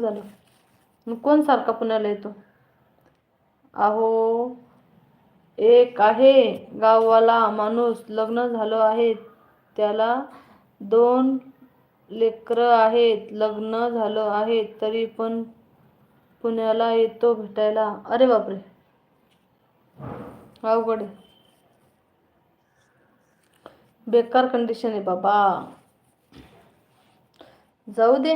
झालं. मग कोण सारखा पुण्याला येतो? अहो एक आहे गाववाला माणूस लग्न झालं आहे त्याला दोन लेकरं आहेत लग्न झालं आहे तरी पण पुण्याला येतो भेटायला. अरे बापरे! अवघड आहे. बेकार कंडिशन आहे बाबा. जाऊ दे.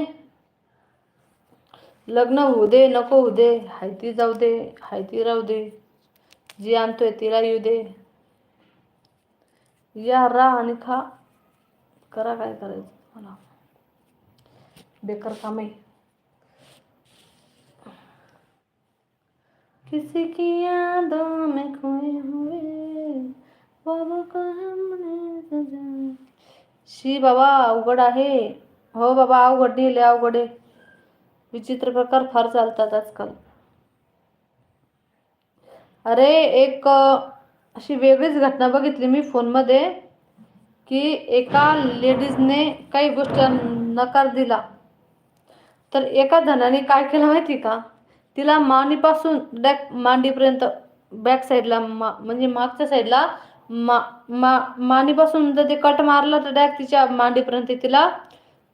लग्न होऊ दे नको होऊ दे हायती जाऊ दे हायती राहू दे जी आणतोय तिला येऊ दे. या रा आणि खा. करा काय करायचं मला बेकार काम आहे. किसी की यादों में खोए हुए बाबा का हमने सजा। शी बाबा अवघड आहे. हो बाबा अवघड नाही अवघड आहे. विचित्र प्रकार फार चालतात आजकाल. अरे एक अशी वेगळीच घटना बघितली मी फोनमध्ये की एका लेडीजने काही गोष्टी नकार दिला. तर एका जणाने काय केलं माहिती का? तिला मांडीपासून डॅक मांडीपर्यंत बॅक साईडला मा म्हणजे मागच्या साईडला मा मा मांडीपासून जर ते कट मारलं तर डॅक तिच्या मांडीपर्यंत तिला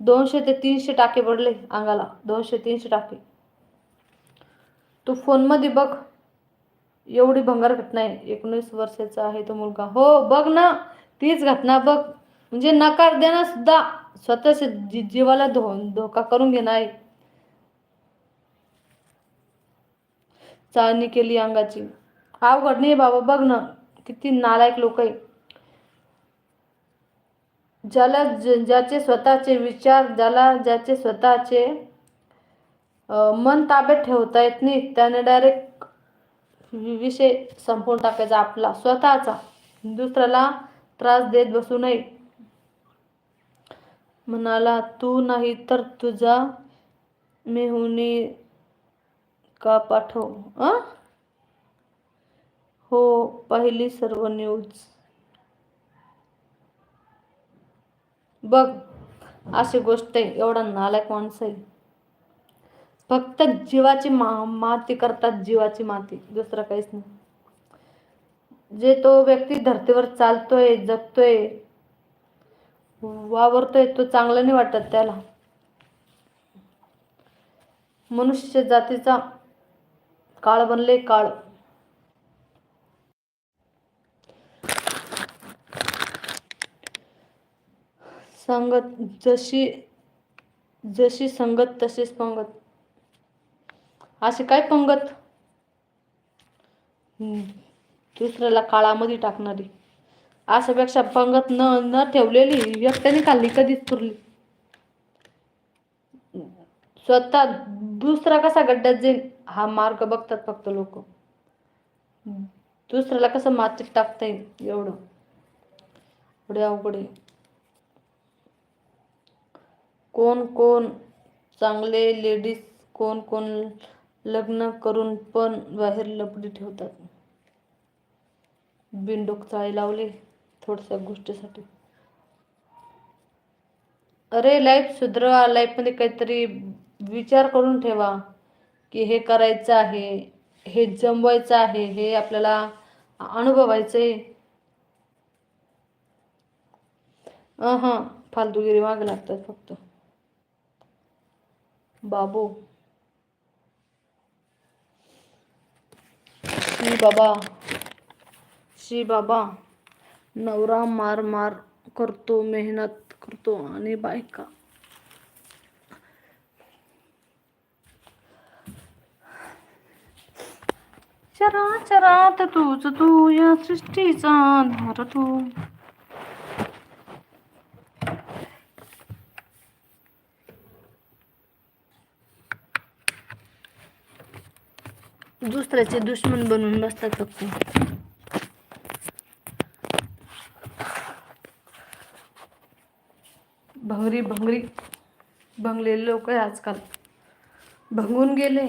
दोनशे ते तीनशे टाके पडले अंगाला. दोनशे तीनशे टाके. तू फोनमध्ये बघ. एवढी भंगार घटना आहे. एकोणीस वर्षाचा आहे तो मुलगा. हो बघ ना. तीच घटना बघ. म्हणजे नकार देणं सुद्धा स्वतःच्या जी जीवाला धो धोका करून घेणं आहे. चाळणी केली अंगाची. अवघड नाही बाबा. बघ ना. किती नालायक लोक आहे. ज्याला ज्याचे स्वतःचे विचार ज्याला ज्याचे स्वतःचे मन ताब्यात ठेवता येत नाही त्याने डायरेक्ट विषय संपवून टाकायचा आपला स्वतःचा. दुसऱ्याला त्रास देत बसू नये. म्हणाला तू नाही तर तुझा मेहुनी का पाठव हो पहिली सर्व न्यूज बघ अशी गोष्ट आहे एवढा नालायक माणसं आहे. फक्त जीवाची मा माती करतात जीवाची माती दुसरं काहीच नाही. जे तो व्यक्ती धर्तीवर चालतोय जगतोय वावरतोय तो चांगला नाही वाटत त्याला. मनुष्य जातीचा काळ बनले काळ. संगत जशी जशी संगत तशीच पंगत. अशी काय पंगत? दुसऱ्याला काळामध्ये टाकणारी. अशापेक्षा पंगत न न ठेवलेली व्यक्तीने खाल्ली कधीच पुरली. स्वतः दुसरा कसा गड्ड्यात जाईल हा मार्ग बघतात फक्त लोक. दुसऱ्याला कसं मातीत टाकता येईल एवढं. एवढे अवघड आहे. कोण कोण चांगले लेडीज कोण कोण लग्न करून पण बाहेर लपडी ठेवतात. बिंडोक चाळी लावले थोडशा गोष्टीसाठी. अरे लाईफ सुधरवा लाईफमध्ये काहीतरी विचार करून ठेवा की हे करायचं आहे हे जमवायचं आहे हे आपल्याला अनुभवायचं आहे हां फालतूगिरी मागे लागतात फक्त. बाबू. श्री बाबा. श्री बाबा. नवरा मार मार करतो मेहनत करतो आणि बायका. चरा चरात तूच तू या सृष्टीचा धार तू. दुसऱ्याचे दुश्मन बनून बसतात फक्त. भंगरी भंगरी. भंगलेले लोक आहे आजकाल. भंगून गेले.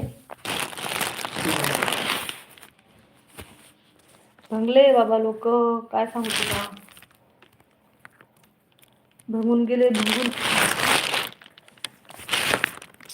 भंगले बाबा लोक. काय सांगतो का भंगून गेले भंगून.